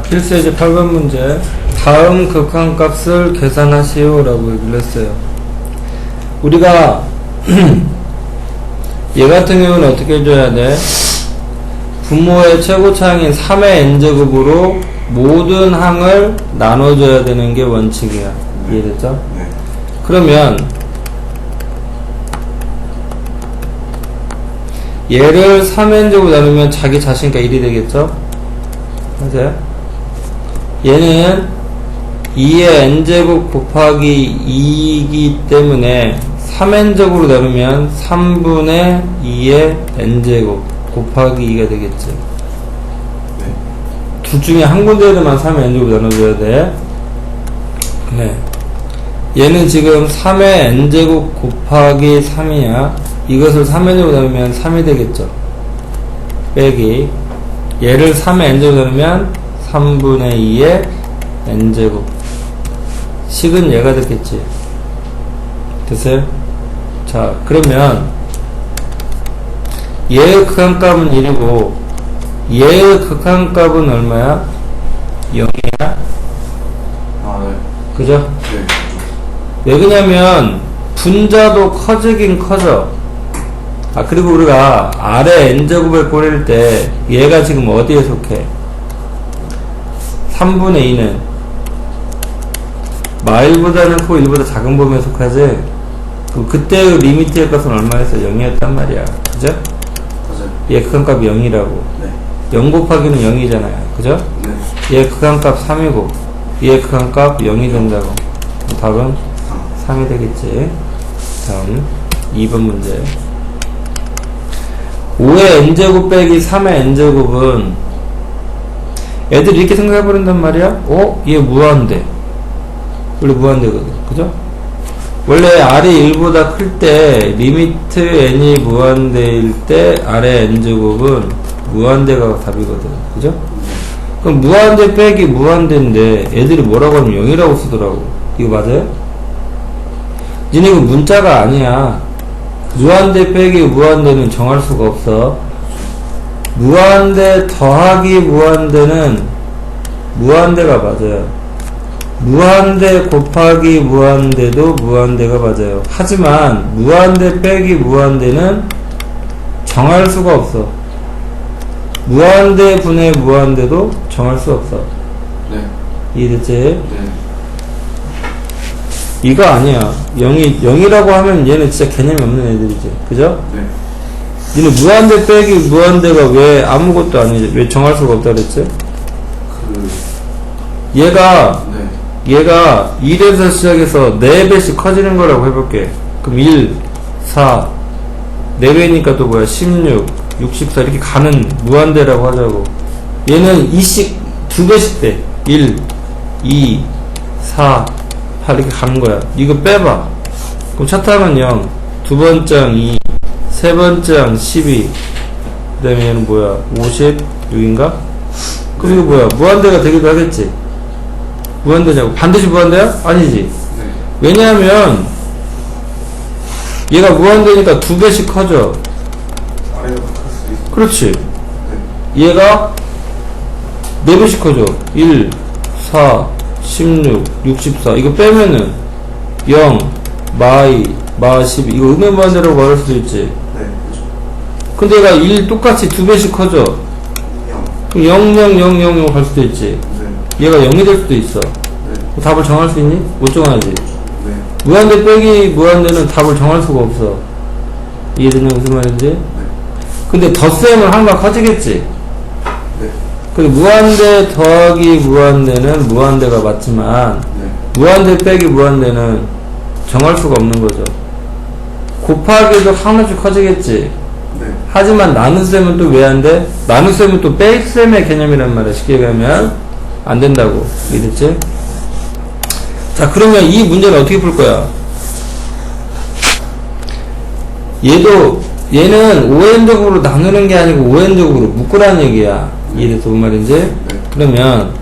자, 필수예제 8번 문제. 다음 극한값을 계산하시오. 라고 얘기를 했어요. 우리가, 얘 같은 경우는 어떻게 해줘야 돼? 분모의 최고차항인 3의 n제곱으로 모든 항을 나눠줘야 되는 게 원칙이야. 이해됐죠? 네. 그러면 얘를 3n제곱 나누면 자기 자신과 1이 되겠죠? 맞아요? 얘는 2의 n제곱 곱하기 2이기 때문에 3n제곱으로 나누면 3분의 2의 n제곱 곱하기 2가 되겠지. 네. 둘 중에 한 군데에만 3의 n제곱 나눠줘야 돼. 네. 얘는 지금 3의 n제곱 곱하기 3이야. 이것을 3n제곱 나누면 3이 되겠죠. 빼기. 얘를 3의 n제곱 나누면 3분의 2의 n제곱. 식은 얘가 됐겠지. 됐어요? 자, 그러면 얘의 극한값은 1이고 얘의 극한값은 얼마야? 0이야? 아, 네. 그죠? 네. 왜 그러냐면 분자도 커지긴 커져. 아 그리고 우리가 아래 n제곱을 꾸릴 때 얘가 지금 어디에 속해? 3분의 2는 마일보다는 크고 1보다 작은 범위에 속하지? 그 그때의 리미트의 값은 얼마였어? 0이었단 말이야. 그죠? 맞아요. 얘 극한값이 0이라고. 네. 0 곱하기는 0이잖아요. 그죠? 네. 얘 극한값 3이고 얘 극한값 0이 된다고. 답은 3이 되겠지. 다음 2번 문제. 5의 n제곱 빼기 3의 n제곱은 애들이 이렇게 생각해버린단 말이야? 어? 얘 무한대. 원래 무한대거든. 그죠? 원래 r이 1보다 클 때 리미트 n이 무한대일 때 아래 n제곱은 무한대가 답이거든. 그죠? 그럼 무한대 빼기 무한대인데 애들이 뭐라고 하면 0이라고 쓰더라고. 이거 맞아요? 니네 이거 문자가 아니야. 무한대 빼기 무한대는 정할 수가 없어. 무한대 더하기 무한대는 무한대가 맞아요. 무한대 곱하기 무한대도 무한대가 맞아요. 하지만 무한대 빼기 무한대는 정할 수가 없어. 무한대 분의 무한대도 정할 수 없어. 네. 이해됐지? 네. 이거 아니야. 0이, 0이라고 하면 얘는 진짜 개념이 없는 애들이지. 그죠? 네. 니는 무한대 빼기 무한대가 왜 아무것도 아니지? 왜 정할 수가 없다 그랬지? 그, 얘가, 네. 얘가 1에서 시작해서 4배씩 커지는 거라고 해볼게. 그럼 1, 4, 4배니까 또 뭐야? 16, 64 이렇게 가는 무한대라고 하자고. 얘는 2씩, 2배씩 돼. 1, 2, 4, 8 이렇게 가는 거야. 이거 빼봐. 그럼 차 타면 0, 두 번째랑 2, 세 번째랑 12, 그 다음에 얘는 뭐야? 56인가? 그럼 이거 뭐야? 무한대가 되기도 하겠지? 무한대냐고. 반드시 무한대야? 아니지. 네. 왜냐하면 얘가 무한대니까 두 배씩 커져. 그렇지. 네. 얘가 네 배씩 커져. 1, 4, 16, 64. 이거 빼면은 0, 마이, 마 12. 이거 음의 무한대라고 말할 수도 있지. 근데 얘가 1 똑같이 두 배씩 커져. 0. 그럼 0, 0, 0, 0, 0 갈 수도 있지. 네. 얘가 0이 될 수도 있어. 네. 답을 정할 수 있니? 못 정하지. 네. 무한대 빼기 무한대는 답을 정할 수가 없어. 이해되냐 무슨 말인지? 네. 근데 덧셈을 한가 커지겠지. 네. 근데 무한대 더하기 무한대는 무한대가 맞지만 네. 무한대 빼기 무한대는 정할 수가 없는 거죠. 곱하기도 하나씩 커지겠지. 네. 하지만 나눗셈은 또왜안 돼? 나눗셈은 또 뺄셈의 개념이란 말이야. 쉽게 얘기하면 안 된다고. 이해됐지? 자, 그러면 이 문제는 어떻게 풀 거야? 얘도 얘는 5n적으로 나누는 게 아니고 5n적으로 묶으라는 얘기야. 이해됐어? 뭔 말인지? 네. 그러면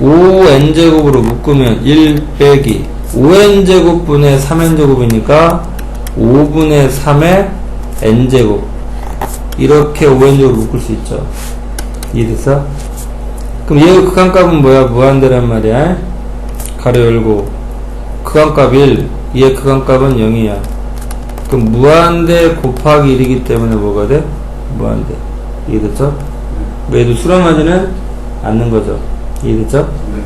5n제곱으로 묶으면 1 빼기 5n제곱분의 3n제곱이니까 5분의 3의 n제곱 이렇게 5n제곱으로 묶을 수 있죠 이해됐어? 그럼 얘의 극한값은 뭐야? 무한대란 말이야. 가로 열고 극한값 1, 얘의 극한값은 0이야. 그럼 무한대 곱하기 1이기 때문에 뭐가 돼? 무한대. 이해됐죠? 네. 얘도 수렴하지는 않는 거죠. 이해됐죠? 네.